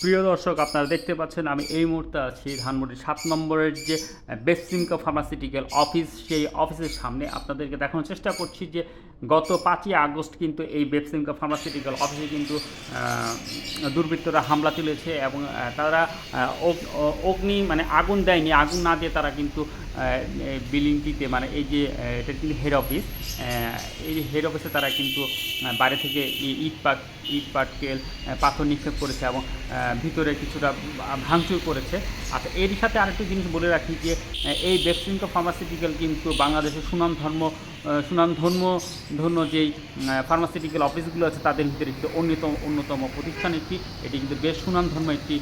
প্রিয় দর্শক, আপনারা দেখতে পাচ্ছেন আমি এই মুহূর্তে আছি ধানমন্ডি সাত নম্বরের যে বেসিমকা ফার্মাসিউটিক্যাল অফিস, সেই অফিসের সামনে আপনাদেরকে দেখানোর চেষ্টা করছি যে গত পাঁচই আগস্ট কিন্তু এই বেপসিমকা ফার্মাসিউটিক্যাল অফিসে কিন্তু দুর্বৃত্তরা হামলা তুলেছে এবং তারা অগ্নি মানে আগুন দেয়নি, আগুন না দিয়ে তারা কিন্তু বিল্ডিংটিতে মানে এই যে এটা কিন্তু হেড অফিস এই হেড অফিসে তারা কিন্তু বাইরে থেকে ইট পাট, ইট পাটকেল পাথর নিক্ষেপ করেছে এবং ভিতরে কিছুটা ভাঙচুর করেছে। আচ্ছা এর সাথে আরেকটি জিনিস বলে রাখি যে এই বেপসিমকা ফার্মাসিউটিক্যাল কিন্তু বাংলাদেশের সুনাম ধর্ম সুনাম ধর্ম, ধন্য যেই ফার্মাসিউটিক্যাল অফিসগুলো আছে, তাদের ভিতরে একটি অন্যতম অন্যতম প্রতিষ্ঠান একটি। এটি কিন্তু বেশ সুনাম ধর্ম একটি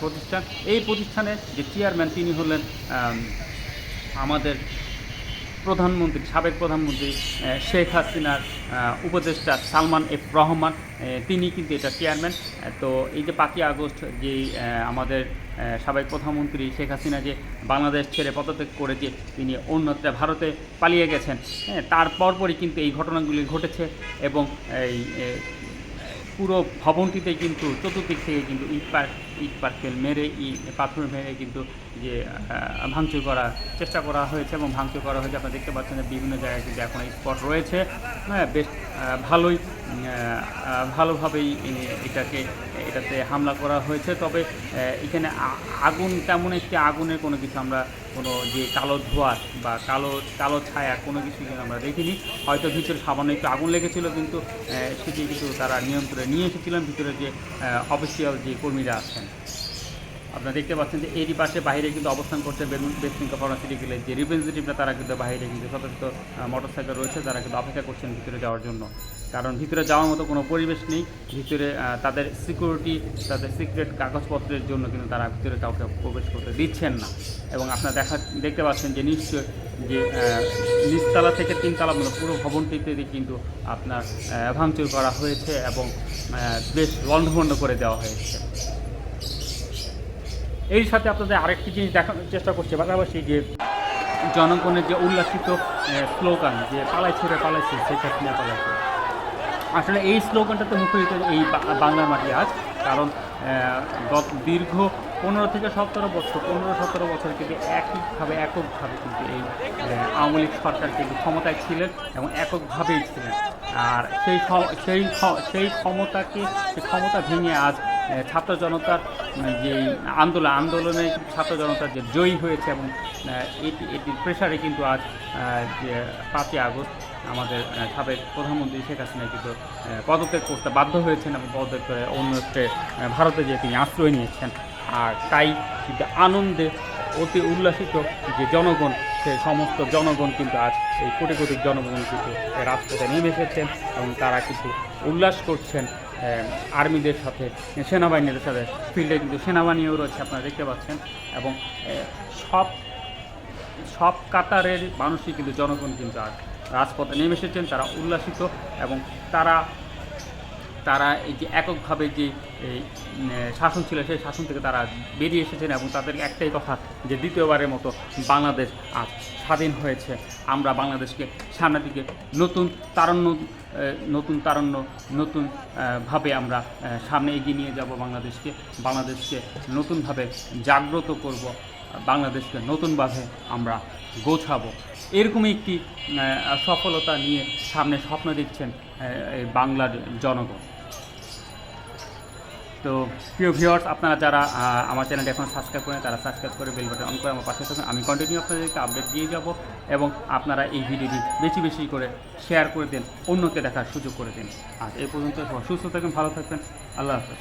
প্রতিষ্ঠান। এই প্রতিষ্ঠানের যে চেয়ারম্যান তিনি হলেন আমাদের প্রধানমন্ত্রী, সাবেক প্রধানমন্ত্রী শেখ হাসিনার উপদেষ্টা সালমান এফ রহমান তিনি কিন্তু এটা চেয়ারম্যান তো এই যে পাঁচই আগস্ট যে আমাদের সাবেক প্রধানমন্ত্রী শেখ হাসিনা যে বাংলাদেশ ছেড়ে পদত্যাগ করে যে তিনি অন্যত্র ভারতে পালিয়ে গেছেন। হ্যাঁ তার পরপরই কিন্তু এই ঘটনাগুলি ঘটেছে এবং এই পুরো ভবনটিতে কিন্তু চতুর্দিক থেকে কিন্তু ইট পার্ক ইট পার্কেল মেরে, ই পাথর মেরে কিন্তু যে ভাঙচুর করার চেষ্টা করা হয়েছে এবং ভাঙচুর করা হয়েছে। আপনারা দেখতে পাচ্ছেন যে বিভিন্ন জায়গায় কিন্তু এখন স্পট রয়েছে। হ্যাঁ বেশ ভালোই ভালোভাবেই এটাকে, এটাতে হামলা করা হয়েছে। তবে এখানে আগুন, তেমন একটি আগুনের কোনো কিছু আমরা কোনো যে কালো ধোয়া বা কালো কালো ছায়া, কোনো কিছু কিন্তু আমরা দেখিনি। হয়তো ভিতরে সামান্য একটু আগুন লেগেছিল, কিন্তু সেটি কিন্তু তারা নিয়ন্ত্রণে নিয়ে এসেছিলাম ভিতরে যে অফিসিয়াল যে কর্মীরা আছেন। আপনারা দেখতে পাচ্ছেন যে এরই পাশে বাইরে কিন্তু অবস্থান করছে বেসমিকা ফার্মাসিউটিক্যালের যে রিপ্রেজেন্টেটিভরা তারা কিন্তু বাইরে কিন্তু শত শত মোটর সাইকেল রয়েছে, তারা কিন্তু অপেক্ষা করছেন ভিতরে যাওয়ার জন্য। কারণ ভিতরে যাওয়ার মতো কোনো পরিবেশ নেই। ভিতরে তাদের সিকিউরিটি তাদের সিক্রেট কাগজপত্রের জন্য কিন্তু তারা ভিতরে কাউকে প্রবেশ করতে দিচ্ছেন না। এবং আপনারা দেখা, দেখতে পাচ্ছেন যে নিশ্চয় যে নিচতলা থেকে তিনতলা মানে পুরো ভবনটিতে কিন্তু আপনার ভাঙচুর করা হয়েছে এবং বেশ লণ্ডভণ্ড করে দেওয়া হয়েছে। এর সাথে আপনাদের আরেকটি জিনিস দেখানোর চেষ্টা করছে, পাশাপাশি যে জনগণের যে উল্লাসিত স্লোগান যে পালাই ছেড়ে পালাইছে শেখ হাসিনা পালাইছে। আসলে এই স্লোগানটাতে মুখরিত এই বা- বাংলার মাটি আজ, কারণ গত দীর্ঘ পনেরো থেকে সতেরো বছর, পনেরো সতেরো বছর কিন্তু একইভাবে, এককভাবে কিন্তু এই আওয়ামী লীগ সরকার কিন্তু ক্ষমতায় ছিলেন এবং এককভাবেই ছিলেন। আর সেই সেই সেই ক্ষমতাকে, সেই ক্ষমতা ভেঙে আজ ছাত্র জনতার উম, যে আন্দোলন আন্দোলনে ছাত্র জনতা যে জয়ী হয়েছে এবং এটি এটির প্রেশারে কিন্তু আজ যে পাঁচই আগস্ট আমাদের সাবেক প্রধানমন্ত্রী শেখ হাসিনা কিন্তু পদত্যাগ করতে বাধ্য হয়েছেন এবং পদত্যাগ করে আহ, ভারতে যে তিনি আশ্রয় নিয়েছেন। আর তাই কিন্তু আনন্দে অতি উল্লাসিত যে জনগণ সে সমস্ত জনগণ কিন্তু আজ এই কোটি কোটি জনগণ কিন্তু রাজপথে নেমে এসেছেন এবং তারা কিন্তু উল্লাস করছেন আর্মিদের সাথে, সেনাবাহিনীদের সাথে ফিল্ডে কিন্তু সেনাবাহিনীও রয়েছে, আপনারা দেখতে পাচ্ছেন। এবং সব সব কাতারের মানুষই কিন্তু জনগণ কিন্তু আর রাজপথে নেমে এসেছেন, তারা উল্লাসিত এবং তারা তারা এই যে এককভাবে যে শাসন ছিল, সেই শাসন থেকে তারা বেরিয়ে এসেছেন এবং তাদের একটাই কথা যে দ্বিতীয়বারের মতো বাংলাদেশ আজ স্বাধীন হয়েছে। আমরা বাংলাদেশকে সামনের দিকে নতুন তারণ্য নতুন তারণ্য, নতুন ভাবে আমরা সামনে এগিয়ে নিয়ে যাব বাংলাদেশকে। বাংলাদেশকে নতুনভাবে জাগ্রত করব, বাংলাদেশকে নতুনভাবে আমরা গোছাবো। এরকমই একটি সফলতা নিয়ে সামনে স্বপ্ন এই বাংলার জনগণ। তো প্রিয় ভিউয়ার্স, আপনারা যারা আমার চ্যানেলটি এখন সাবস্ক্রাইব করেন তারা সাবস্ক্রাইব করে বেল বাটন অন করে আমার পাশে থাকুন। আমি কন্টিনিউ আপনাদেরকে আপডেট দিয়ে যাব এবং আপনারা এই ভিডিওটি বেশি বেশি করে শেয়ার করে দিন, অন্যকে দেখার সুযোগ করে দিন। আর এই পর্যন্ত সুস্থ থাকবেন, ভালো থাকবেন। আল্লাহ হাফেজ।